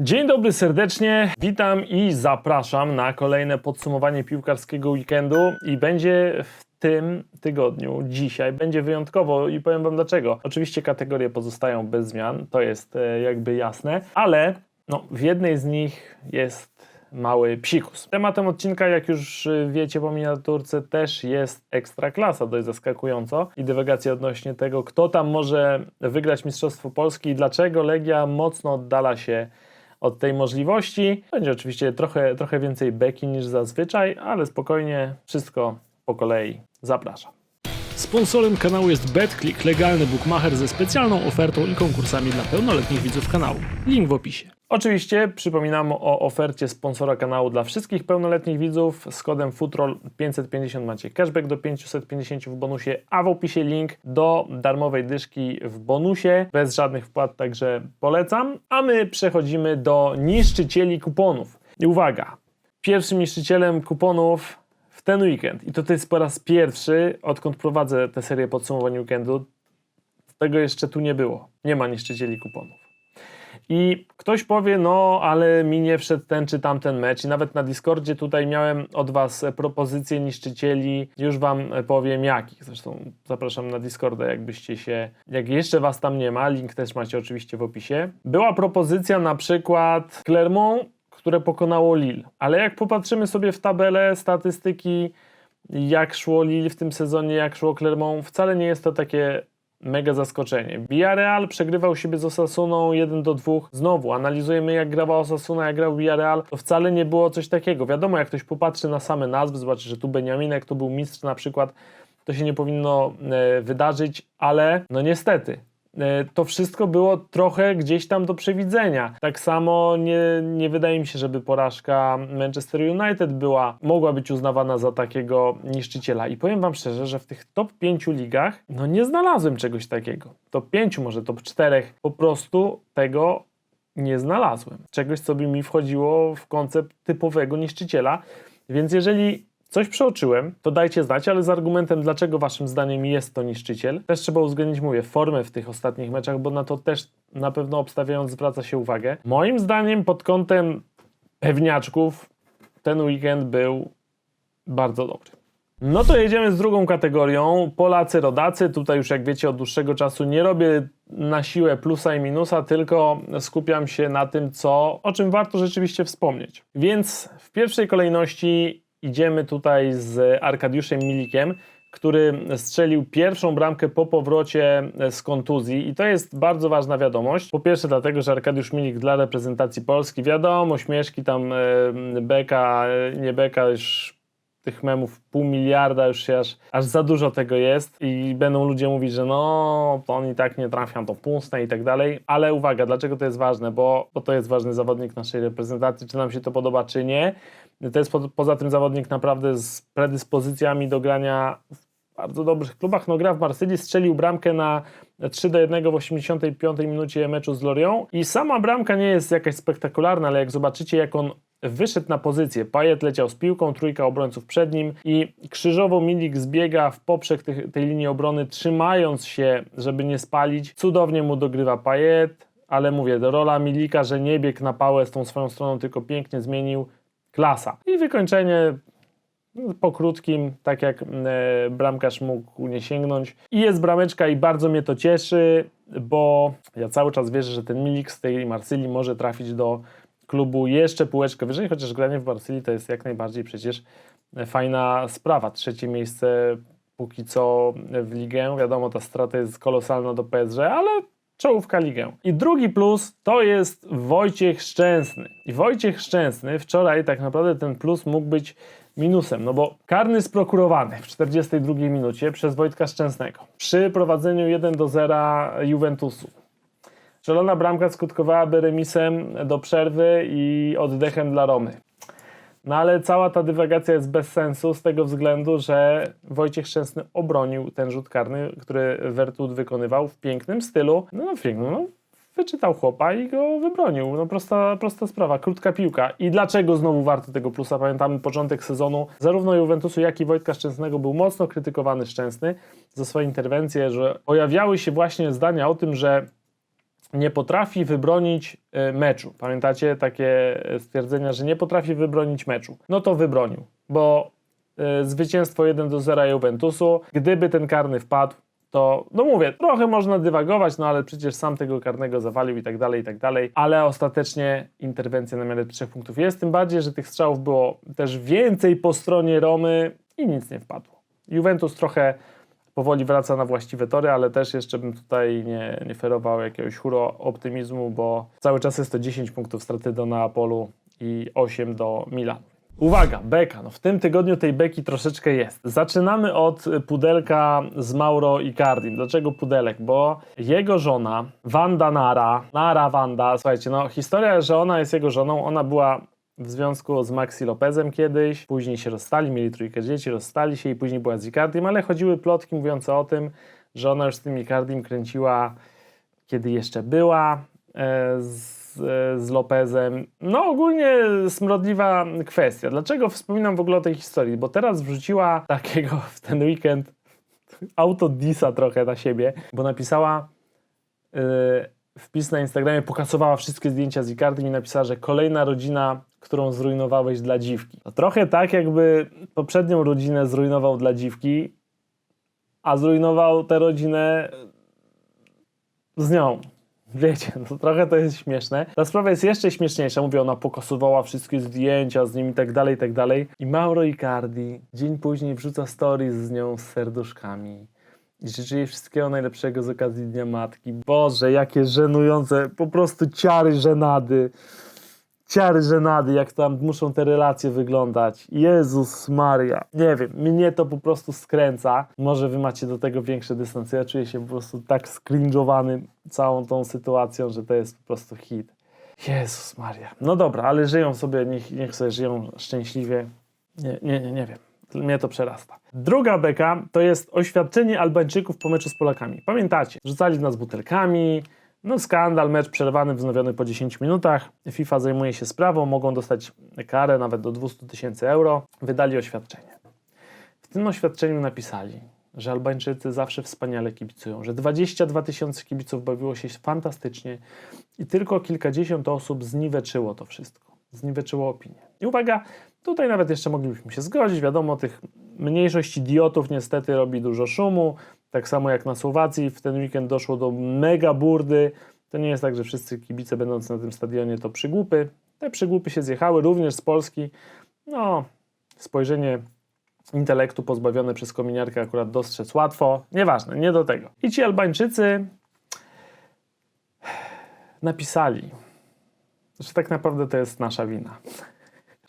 Dzień dobry serdecznie, witam i zapraszam na kolejne podsumowanie piłkarskiego weekendu i będzie w tym tygodniu, dzisiaj, będzie wyjątkowo i powiem wam dlaczego. Oczywiście kategorie pozostają bez zmian, to jest e, jakby jasne, ale no, w jednej z nich jest mały psikus. Tematem odcinka, jak już y, wiecie po miniaturce, też jest ekstraklasa, dość zaskakująco i dywagacja odnośnie tego, kto tam może wygrać Mistrzostwo Polski i dlaczego Legia mocno oddala się od tej możliwości. Będzie oczywiście trochę, trochę więcej beki niż zazwyczaj, ale spokojnie, wszystko po kolei. Zapraszam. Sponsorem kanału jest BetClick, legalny bookmacher ze specjalną ofertą i konkursami dla pełnoletnich widzów kanału. Link w opisie. Oczywiście przypominam o ofercie sponsora kanału dla wszystkich pełnoletnich widzów. Z kodem FUTROL 550 macie cashback do 550 w bonusie, a w opisie link do darmowej dyszki w bonusie, bez żadnych wpłat, także polecam. A my przechodzimy do niszczycieli kuponów. I uwaga, pierwszym niszczycielem kuponów w ten weekend, i to, to jest po raz pierwszy, odkąd prowadzę tę serię podsumowań weekendu, tego jeszcze tu nie było. Nie ma niszczycieli kuponów. I ktoś powie, no ale mi nie wszedł ten czy tamten mecz. I nawet na Discordzie tutaj miałem od Was propozycje niszczycieli. Już Wam powiem jakich. Zresztą zapraszam na Discorda, jakbyście się, jak jeszcze Was tam nie ma, link też macie oczywiście w opisie. Była propozycja na przykład Clermont, które pokonało Lille. Ale jak popatrzymy sobie w tabelę statystyki, jak szło Lille w tym sezonie, jak szło Clermont, wcale nie jest to takie mega zaskoczenie. Villarreal przegrywał siebie z Osasuną 1 do 2. Znowu analizujemy jak grała Osasuna, jak grał Villarreal. To wcale nie było coś takiego. Wiadomo, jak ktoś popatrzy na same nazwy, zobaczy, że tu Beniaminek, tu był mistrz na przykład, to się nie powinno e, wydarzyć, ale no niestety. E, To wszystko było trochę gdzieś tam do przewidzenia. Tak samo nie, nie wydaje mi się, żeby porażka Manchester United była, mogła być uznawana za takiego niszczyciela. I powiem Wam szczerze, że w tych top 5 ligach no nie znalazłem czegoś takiego. Top 5, może top 4, po prostu tego nie znalazłem. Czegoś, co by mi wchodziło w koncept typowego niszczyciela. Więc jeżeli coś przeoczyłem, to dajcie znać, ale z argumentem, dlaczego waszym zdaniem jest to niszczyciel. Też trzeba uwzględnić, mówię, formę w tych ostatnich meczach, bo na to też na pewno obstawiając zwraca się uwagę. Moim zdaniem pod kątem pewniaczków ten weekend był bardzo dobry. No to jedziemy z drugą kategorią. Polacy, rodacy. Tutaj już jak wiecie od dłuższego czasu nie robię na siłę plusa i minusa, tylko skupiam się na tym, co, o czym warto rzeczywiście wspomnieć. Więc w pierwszej kolejności idziemy tutaj z Arkadiuszem Milikiem, który strzelił pierwszą bramkę po powrocie z kontuzji i to jest bardzo ważna wiadomość. Po pierwsze dlatego, że Arkadiusz Milik dla reprezentacji Polski, wiadomo, śmieszki tam e, beka, e, nie beka, już tych memów pół miliarda już się aż, aż za dużo tego jest i będą ludzie mówić, że no to on i tak nie trafia to puste i tak dalej, ale uwaga, dlaczego to jest ważne, bo, bo to jest ważny zawodnik naszej reprezentacji, czy nam się to podoba, czy nie. To jest po, poza tym zawodnik naprawdę z predyspozycjami do grania w bardzo dobrych klubach. No gra w Marsylii, strzelił bramkę na 3 do 1 w 85 minucie meczu z Lorią i sama bramka nie jest jakaś spektakularna, ale jak zobaczycie jak on wyszedł na pozycję, Pajet leciał z piłką, trójka obrońców przed nim i krzyżowo Milik zbiega w poprzek tych, tej linii obrony, trzymając się, żeby nie spalić. Cudownie mu dogrywa Pajet, ale mówię, rola Milika, że nie biegł na pałę z tą swoją stroną, tylko pięknie zmienił, klasa. I wykończenie po krótkim, tak jak e, bramkarz mógł nie sięgnąć. I jest brameczka i bardzo mnie to cieszy, bo ja cały czas wierzę, że ten Milik z tej Marsylii może trafić do klubu jeszcze półeczkę wyżej, chociaż granie w Marsylii to jest jak najbardziej przecież fajna sprawa. Trzecie miejsce póki co w ligę. Wiadomo, ta strata jest kolosalna do PSG, ale czołówka ligę. I drugi plus to jest Wojciech Szczęsny. I Wojciech Szczęsny wczoraj tak naprawdę ten plus mógł być minusem, no bo karny sprokurowany w 42 minucie przez Wojtka Szczęsnego przy prowadzeniu 1 do 0 Juventusu. Strzelona bramka skutkowałaby remisem do przerwy i oddechem dla Romy. No ale cała ta dywagacja jest bez sensu z tego względu, że Wojciech Szczęsny obronił ten rzut karny, który Wertut wykonywał w pięknym stylu. No, no w pięknym, no wyczytał chłopa i go wybronił. No prosta, prosta sprawa, krótka piłka. I dlaczego znowu warto tego plusa? Pamiętamy początek sezonu, zarówno Juventusu, jak i Wojtka Szczęsnego był mocno krytykowany Szczęsny za swoje interwencje, że pojawiały się właśnie zdania o tym, że nie potrafi wybronić e, meczu. Pamiętacie takie e, stwierdzenia, że nie potrafi wybronić meczu? No to wybronił, bo e, zwycięstwo 1 do 0 Juventusu, gdyby ten karny wpadł, to, no mówię, trochę można dywagować, no ale przecież sam tego karnego zawalił i tak dalej, i tak dalej, ale ostatecznie interwencja na miarę trzech punktów jest, tym bardziej, że tych strzałów było też więcej po stronie Romy i nic nie wpadło. Juventus trochę powoli wraca na właściwe tory, ale też jeszcze bym tutaj nie, nie ferował jakiegoś huro optymizmu, bo cały czas jest to 10 punktów straty do Neapolu i 8 do Milanu. Uwaga, beka. No w tym tygodniu tej beki troszeczkę jest. Zaczynamy od pudelka z Mauro Icardim. Dlaczego pudelek? Bo jego żona, Wanda Nara, Nara Wanda, słuchajcie, no historia, że ona jest jego żoną, ona była w związku z Maxi Lopezem kiedyś, później się rozstali, mieli trójkę dzieci, rozstali się i później była z Icardim, ale chodziły plotki mówiące o tym, że ona już z tym Icardim kręciła, kiedy jeszcze była e, z, e, z Lopezem. No ogólnie smrodliwa kwestia. Dlaczego wspominam w ogóle o tej historii? Bo teraz wrzuciła takiego w ten weekend autodisa trochę na siebie, bo napisała yy, wpis na Instagramie, pokasowała wszystkie zdjęcia z Icardim i napisała, że kolejna rodzina, którą zrujnowałeś dla dziwki. To trochę tak, jakby poprzednią rodzinę zrujnował dla dziwki, a zrujnował tę rodzinę z nią. Wiecie, no trochę to jest śmieszne. Ta sprawa jest jeszcze śmieszniejsza. Mówię, ona pokasowała wszystkie zdjęcia z nim i tak dalej, i tak dalej. I Mauro Icardi dzień później wrzuca stories z nią z serduszkami. I życzy jej wszystkiego najlepszego z okazji Dnia Matki. Boże, jakie żenujące, po prostu ciary żenady. Ciary żenady, jak tam muszą te relacje wyglądać. Jezus Maria. Nie wiem, mnie to po prostu skręca. Może wy macie do tego większe dystans. Ja czuję się po prostu tak skrinżowany całą tą sytuacją, że to jest po prostu hit. Jezus Maria. No dobra, ale żyją sobie, niech, niech sobie żyją szczęśliwie. Nie, nie, nie, nie wiem. Mnie to przerasta. Druga beka to jest oświadczenie Albańczyków po meczu z Polakami. Pamiętacie, rzucali nas butelkami, no skandal, mecz przerwany, wznowiony po 10 minutach. FIFA zajmuje się sprawą, mogą dostać karę nawet do 200 tysięcy euro. Wydali oświadczenie. W tym oświadczeniu napisali, że Albańczycy zawsze wspaniale kibicują, że 22 tysiące kibiców bawiło się fantastycznie i tylko kilkadziesiąt osób zniweczyło to wszystko. Zniweczyło opinię. I uwaga, tutaj nawet jeszcze moglibyśmy się zgodzić. Wiadomo, tych mniejszość idiotów niestety robi dużo szumu. Tak samo jak na Słowacji w ten weekend doszło do mega burdy. To nie jest tak, że wszyscy kibice będąc na tym stadionie to przygłupy. Te przygłupy się zjechały również z Polski. No, spojrzenie intelektu pozbawione przez kominiarkę akurat dostrzec łatwo. Nieważne, nie do tego. I ci Albańczycy napisali, że tak naprawdę to jest nasza wina.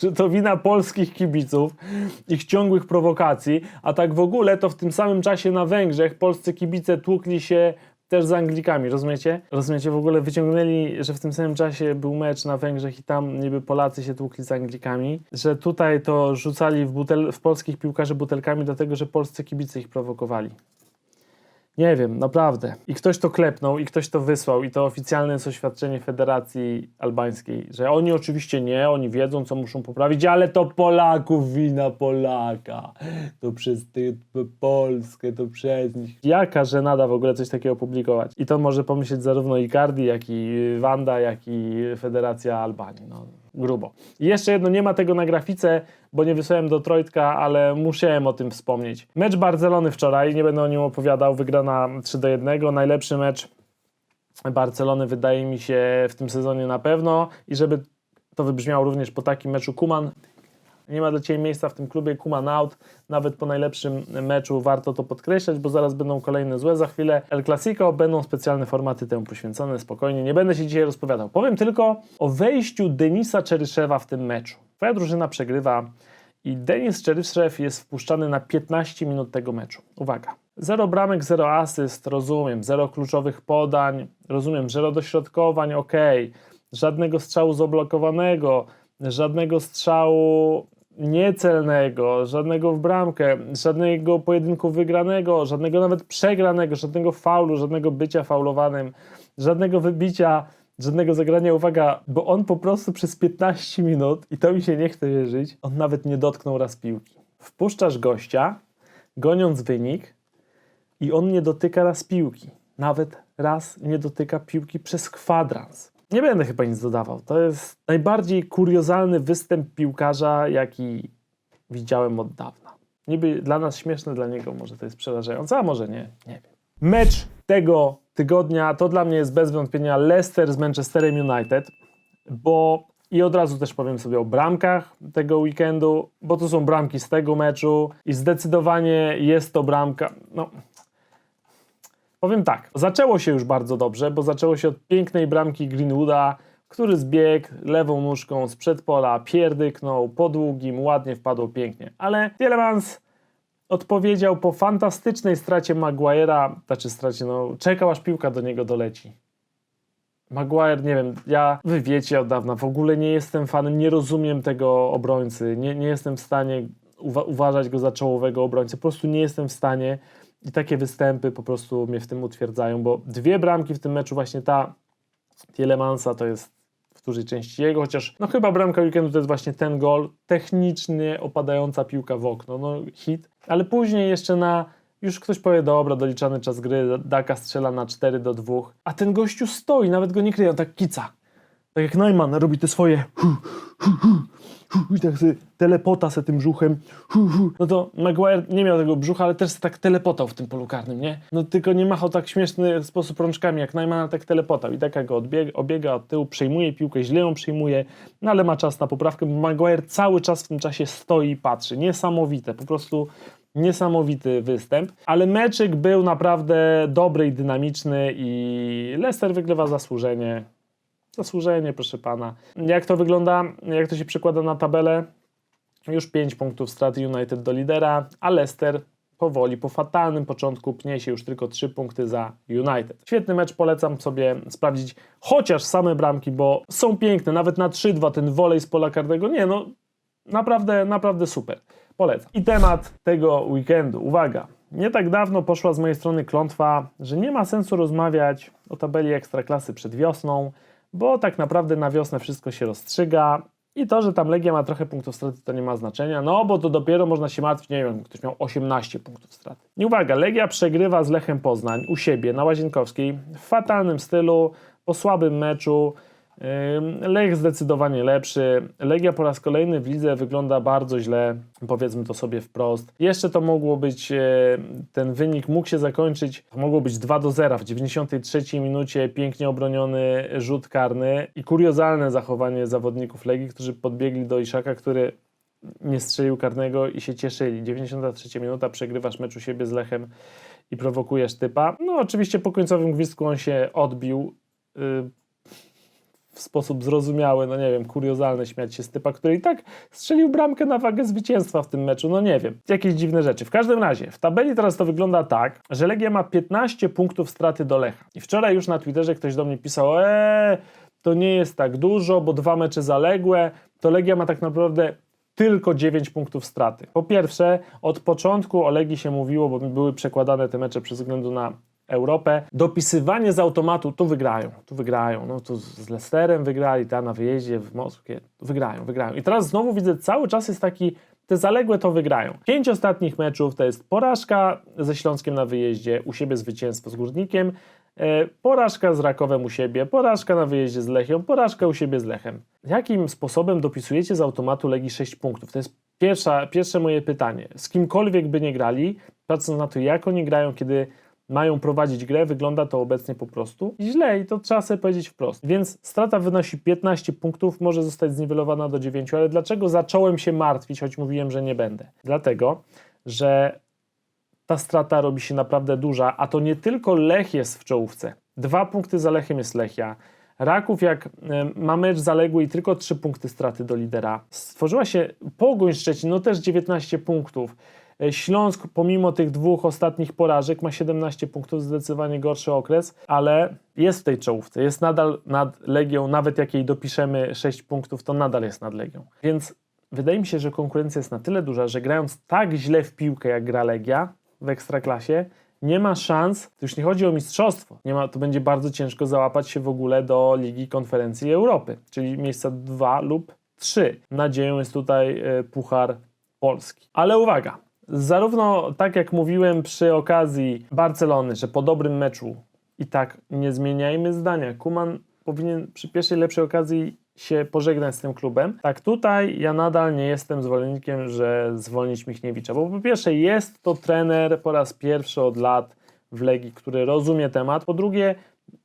Że to wina polskich kibiców, ich ciągłych prowokacji, a tak w ogóle to w tym samym czasie na Węgrzech polscy kibice tłukli się też z Anglikami, rozumiecie? Rozumiecie, w ogóle wyciągnęli, że w tym samym czasie był mecz na Węgrzech i tam niby Polacy się tłukli z Anglikami, że tutaj to rzucali w, butel, w polskich piłkarzy butelkami dlatego, że polscy kibice ich prowokowali. Nie wiem, naprawdę. I ktoś to klepnął, i ktoś to wysłał, i to oficjalne jest oświadczenie Federacji Albańskiej, że oni oczywiście nie, oni wiedzą, co muszą poprawić, ale to Polaków wina Polaka. To przez ty, Polskę, to przez nich. Jaka żenada w ogóle coś takiego publikować? I to może pomyśleć zarówno Icardi, jak i Wanda, jak i Federacja Albanii. No, grubo. I jeszcze jedno, nie ma tego na grafice, bo nie wysłałem do Trojtka, ale musiałem o tym wspomnieć. Mecz Barcelony wczoraj, nie będę o nim opowiadał, wygrana 3 do 1, najlepszy mecz Barcelony wydaje mi się w tym sezonie na pewno i żeby to wybrzmiało również po takim meczu Kuman, nie ma dla Ciebie miejsca w tym klubie Kuman out. Nawet po najlepszym meczu warto to podkreślać, bo zaraz będą kolejne złe. Za chwilę El Clasico, będą specjalne formaty temu poświęcone, spokojnie. Nie będę się dzisiaj rozpowiadał. Powiem tylko o wejściu Denisa Czeryszewa w tym meczu. Twoja drużyna przegrywa i Denis Czeryszew jest wpuszczany na 15 minut tego meczu. Uwaga. Zero bramek, zero asyst, rozumiem. Zero kluczowych podań, rozumiem. Zero dośrodkowań, ok. Żadnego strzału zablokowanego, żadnego strzału niecelnego, żadnego w bramkę, żadnego pojedynku wygranego, żadnego nawet przegranego, żadnego faulu, żadnego bycia faulowanym, żadnego wybicia, żadnego zagrania. Uwaga, bo on po prostu przez 15 minut, i to mi się nie chce wierzyć, on nawet nie dotknął raz piłki. Wpuszczasz gościa, goniąc wynik, i on nie dotyka raz piłki. nawet raz nie dotyka piłki przez kwadrans. Nie będę chyba nic dodawał. To jest najbardziej kuriozalny występ piłkarza, jaki widziałem od dawna. Niby dla nas śmieszne, dla niego może to jest przerażające, a może nie, nie wiem. Mecz tego tygodnia to dla mnie jest bez wątpienia Leicester z Manchesterem United, bo i od razu też powiem sobie o bramkach tego weekendu, bo to są bramki z tego meczu i zdecydowanie jest to bramka, no Powiem tak, zaczęło się już bardzo dobrze, bo zaczęło się od pięknej bramki Greenwooda, który zbiegł lewą nóżką z przedpola, pierdyknął po długim, ładnie wpadło pięknie. Ale Tielemans odpowiedział po fantastycznej stracie Maguire'a, znaczy stracie, no czekał aż piłka do niego doleci. Maguire, nie wiem, ja, wy wiecie od dawna, w ogóle nie jestem fanem, nie rozumiem tego obrońcy, nie, nie jestem w stanie uwa- uważać go za czołowego obrońcę, po prostu nie jestem w stanie i takie występy po prostu mnie w tym utwierdzają, bo dwie bramki w tym meczu, właśnie ta Tielemansa to jest w dużej części jego, chociaż no chyba bramka weekendu to jest właśnie ten gol, technicznie opadająca piłka w okno, no hit, ale później jeszcze na, już ktoś powie, dobra, doliczany czas gry, Daka strzela na 4 do 2, a ten gościu stoi, nawet go nie kryje, on tak kica. Tak jak Neumann robi te swoje hu, hu, hu, hu, i tak sobie telepota se tym brzuchem. Hu, hu. No to Maguire nie miał tego brzucha, ale też se tak telepotał w tym polu karnym, nie? No tylko nie machał tak śmieszny sposób rączkami jak Neumann, ale tak telepotał. I tak go odbiega, obiega od tyłu, przejmuje piłkę, źle ją przejmuje, no ale ma czas na poprawkę, bo Maguire cały czas w tym czasie stoi i patrzy. Niesamowite, po prostu niesamowity występ, ale meczyk był naprawdę dobry i dynamiczny i Leicester wygrywa zasłużenie. Zasłużenie, proszę pana. Jak to wygląda, jak to się przekłada na tabelę? Już 5 punktów straty United do lidera, a Leicester powoli, po fatalnym początku pnie się już tylko 3 punkty za United. Świetny mecz, polecam sobie sprawdzić chociaż same bramki, bo są piękne, nawet na 3-2 ten wolej z pola karnego, nie no, naprawdę, naprawdę super. Polecam. I temat tego weekendu. Uwaga, nie tak dawno poszła z mojej strony klątwa, że nie ma sensu rozmawiać o tabeli ekstraklasy przed wiosną, bo tak naprawdę na wiosnę wszystko się rozstrzyga i to, że tam Legia ma trochę punktów straty, to nie ma znaczenia, no bo to dopiero można się martwić, nie wiem, ktoś miał 18 punktów straty. I uwaga, Legia przegrywa z Lechem Poznań u siebie na Łazienkowskiej w fatalnym stylu, po słabym meczu, Lech zdecydowanie lepszy. Legia po raz kolejny w lidze wygląda bardzo źle, powiedzmy to sobie wprost. Jeszcze to mogło być, e, ten wynik mógł się zakończyć, mogło być 2 do 0 w 93 minucie, pięknie obroniony rzut karny i kuriozalne zachowanie zawodników Legii, którzy podbiegli do Iszaka, który nie strzelił karnego i się cieszyli. 93 minuta, przegrywasz mecz u siebie z Lechem i prowokujesz typa. No oczywiście po końcowym gwizdku on się odbił. W sposób zrozumiały, no nie wiem, kuriozalny śmiać się z typa, który i tak strzelił bramkę na wagę zwycięstwa w tym meczu, no nie wiem, jakieś dziwne rzeczy. W każdym razie, w tabeli teraz to wygląda tak, że Legia ma 15 punktów straty do Lecha. I wczoraj już na Twitterze ktoś do mnie pisał, eee, to nie jest tak dużo, bo dwa mecze zaległe, to Legia ma tak naprawdę tylko 9 punktów straty. Po pierwsze, od początku o Legii się mówiło, bo były przekładane te mecze przez względu na Europę. Dopisywanie z automatu, tu wygrają, tu wygrają. No tu z Leicesterem wygrali, ta na wyjeździe w Moskwie, wygrają, wygrają. I teraz znowu widzę, cały czas jest taki, te zaległe to wygrają. Pięć ostatnich meczów to jest porażka ze Śląskiem na wyjeździe, u siebie zwycięstwo z Górnikiem, e, porażka z Rakowem u siebie, porażka na wyjeździe z Lechią, porażka u siebie z Lechem. Jakim sposobem dopisujecie z automatu Legii 6 punktów? To jest pierwsza, pierwsze moje pytanie. Z kimkolwiek by nie grali, patrząc na to, jak oni grają, kiedy mają prowadzić grę, wygląda to obecnie po prostu źle i to trzeba sobie powiedzieć wprost. Więc strata wynosi 15 punktów, może zostać zniwelowana do 9, ale dlaczego zacząłem się martwić, choć mówiłem, że nie będę? Dlatego, że ta strata robi się naprawdę duża, a to nie tylko Lech jest w czołówce. Dwa punkty za Lechem jest Lechia. Raków, jak e, ma mecz zaległy i tylko 3 punkty straty do lidera. Stworzyła się Pogoń Szczecin, no też 19 punktów. E, Śląsk, pomimo tych dwóch ostatnich porażek, ma 17 punktów, zdecydowanie gorszy okres, ale jest w tej czołówce, jest nadal nad Legią, nawet jak jej dopiszemy 6 punktów, to nadal jest nad Legią. Więc wydaje mi się, że konkurencja jest na tyle duża, że grając tak źle w piłkę, jak gra Legia w Ekstraklasie, nie ma szans, to już nie chodzi o mistrzostwo, nie ma, to będzie bardzo ciężko załapać się w ogóle do Ligi Konferencji Europy, czyli miejsca 2 lub 3. Nadzieją jest tutaj e, Puchar Polski. Ale uwaga, zarówno tak jak mówiłem przy okazji Barcelony, że po dobrym meczu I tak, nie zmieniajmy zdania. Kuman powinien przy pierwszej lepszej okazji się pożegnać z tym klubem. Tak, tutaj ja nadal nie jestem zwolennikiem, że zwolnić Michniewicza, bo po pierwsze jest to trener po raz pierwszy od lat w Legii, który rozumie temat. Po drugie,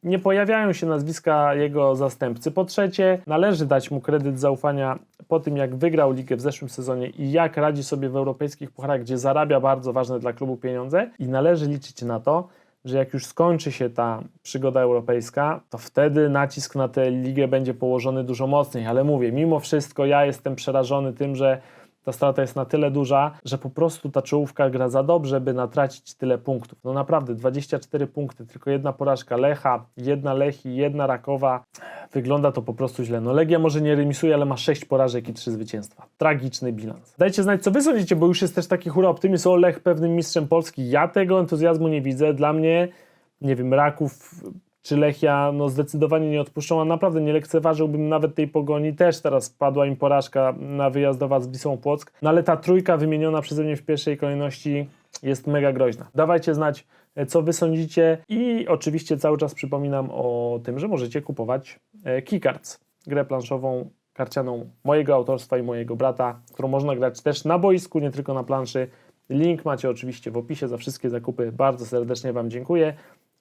nie pojawiają się nazwiska jego zastępcy. Po trzecie, należy dać mu kredyt zaufania po tym, jak wygrał ligę w zeszłym sezonie i jak radzi sobie w europejskich pucharach, gdzie zarabia bardzo ważne dla klubu pieniądze. I należy liczyć na to, że jak już skończy się ta przygoda europejska, to wtedy nacisk na tę ligę będzie położony dużo mocniej. Ale mówię, mimo wszystko ja jestem przerażony tym, że ta strata jest na tyle duża, że po prostu ta czołówka gra za dobrze, by natracić tyle punktów. No naprawdę, 24 punkty, tylko jedna porażka Lecha, jedna Lechi, jedna Rakowa. Wygląda to po prostu źle. No Legia może nie remisuje, ale ma 6 porażek i 3 zwycięstwa. Tragiczny bilans. Dajcie znać, co wy sądzicie, bo już jest też taki hura optymizm o Lech pewnym mistrzem Polski. Ja tego entuzjazmu nie widzę. Dla mnie, nie wiem, Raków czy Lechia no zdecydowanie nie odpuszczą, a naprawdę nie lekceważyłbym nawet tej pogoni. Też teraz padła im porażka na wyjazdowa z Wisłą Płock, no ale ta trójka wymieniona przeze mnie w pierwszej kolejności jest mega groźna. Dawajcie znać, e, co wy sądzicie i oczywiście cały czas przypominam o tym, że możecie kupować e, Keycards, grę planszową karcianą mojego autorstwa i mojego brata, którą można grać też na boisku, nie tylko na planszy. Link macie oczywiście w opisie za wszystkie zakupy. Bardzo serdecznie Wam dziękuję.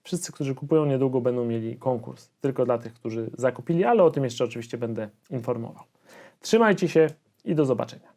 Wszyscy, którzy kupują, niedługo będą mieli konkurs. Tylko dla tych, którzy zakupili, ale o tym jeszcze oczywiście będę informował. Trzymajcie się i do zobaczenia.